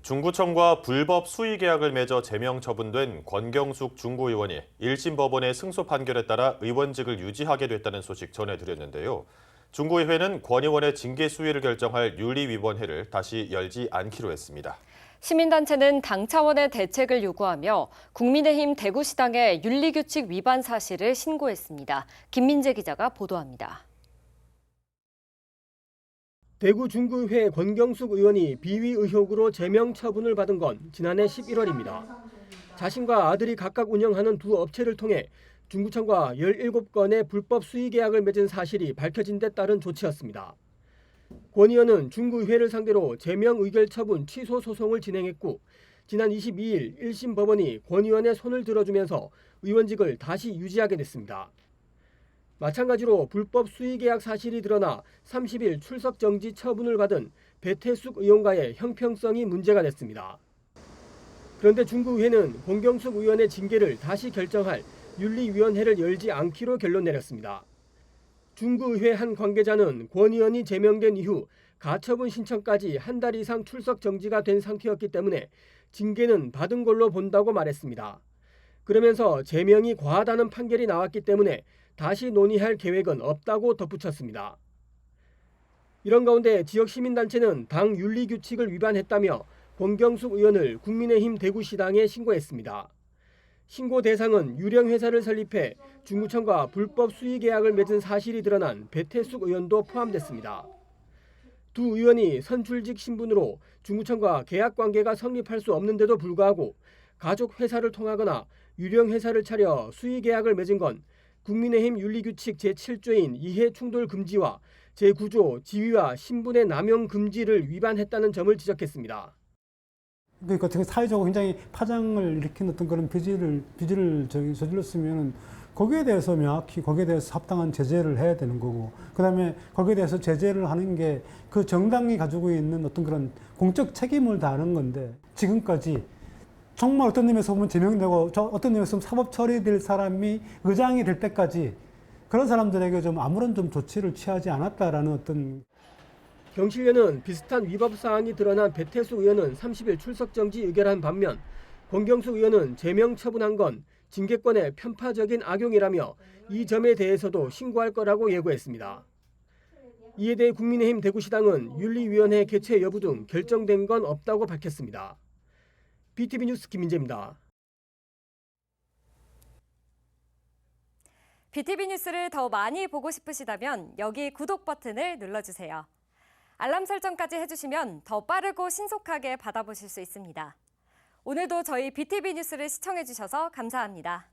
중구청과 불법 수의 계약을 맺어 제명 처분된 권경숙 중구의원이 1심 법원의 승소 판결에 따라 의원직을 유지하게 됐다는 소식 전해드렸는데요. 중구의회는 권 의원의 징계 수위를 결정할 윤리위원회를 다시 열지 않기로 했습니다. 시민단체는 당 차원의 대책을 요구하며 국민의힘 대구시당의 윤리규칙 위반 사실을 신고했습니다. 김민재 기자가 보도합니다. 대구 중구회 권경숙 의원이 비위 의혹으로 제명 처분을 받은 건 지난해 11월입니다. 자신과 아들이 각각 운영하는 두 업체를 통해 중구청과 17건의 불법 수의 계약을 맺은 사실이 밝혀진 데 따른 조치였습니다. 권 의원은 중구회를 상대로 제명 의결 처분 취소 소송을 진행했고 지난 22일 1심 법원이 권 의원의 손을 들어주면서 의원직을 다시 유지하게 됐습니다. 마찬가지로 불법 수의 계약 사실이 드러나 30일 출석 정지 처분을 받은 배태숙 의원과의 형평성이 문제가 됐습니다. 그런데 중구의회는 권경숙 의원의 징계를 다시 결정할 윤리위원회를 열지 않기로 결론 내렸습니다. 중구의회 한 관계자는 권 의원이 제명된 이후 가처분 신청까지 한 달 이상 출석 정지가 된 상태였기 때문에 징계는 받은 걸로 본다고 말했습니다. 그러면서 제명이 과하다는 판결이 나왔기 때문에 다시 논의할 계획은 없다고 덧붙였습니다. 이런 가운데 지역 시민단체는 당 윤리 규칙을 위반했다며 권경숙 의원을 국민의힘 대구시당에 신고했습니다. 신고 대상은 유령 회사를 설립해 중구청과 불법 수의 계약을 맺은 사실이 드러난 배태숙 의원도 포함됐습니다. 두 의원이 선출직 신분으로 중구청과 계약 관계가 성립할 수 없는데도 불구하고 가족 회사를 통하거나 유령 회사를 차려 수의 계약을 맺은 건 국민의힘 윤리규칙 제7조인 이해 충돌 금지와 제9조 지위와 신분의 남용 금지를 위반했다는 점을 지적했습니다. 그러니까 되게 사회적으로 굉장히 파장을 일으킨 어떤 그런 비지를 비지를 저기 저질렀으면은 거기에 대해서 명확히 거기에 대해서 합당한 제재를 해야 되는 거고 그다음에 거기에 대해서 제재를 하는 게 그 정당이 가지고 있는 어떤 그런 공적 책임을 다하는 건데 지금까지 정말 어떤 의미에서 보면 제명되고 저 어떤 의미에서 보면 사법 처리될 사람이 의장이 될 때까지 그런 사람들에게 좀 아무런 좀 조치를 취하지 않았다라는 어떤 경실련은 비슷한 위법 사항이 드러난 배태수 의원은 30일 출석 정지 의결한 반면 권경수 의원은 제명 처분한 건 징계권의 편파적인 악용이라며 이 점에 대해서도 신고할 거라고 예고했습니다. 이에 대해 국민의힘 대구시당은 윤리위원회 개최 여부 등 결정된 건 없다고 밝혔습니다. BTV 뉴스 김민재입니다. BTV 뉴스를 더 많이 보고 싶으시다면 여기 구독 버튼을 눌러주세요. 알람 설정까지 해주시면 더 빠르고 신속하게 받아보실 수 있습니다. 오늘도 저희 BTV 뉴스를 시청해주셔서 감사합니다.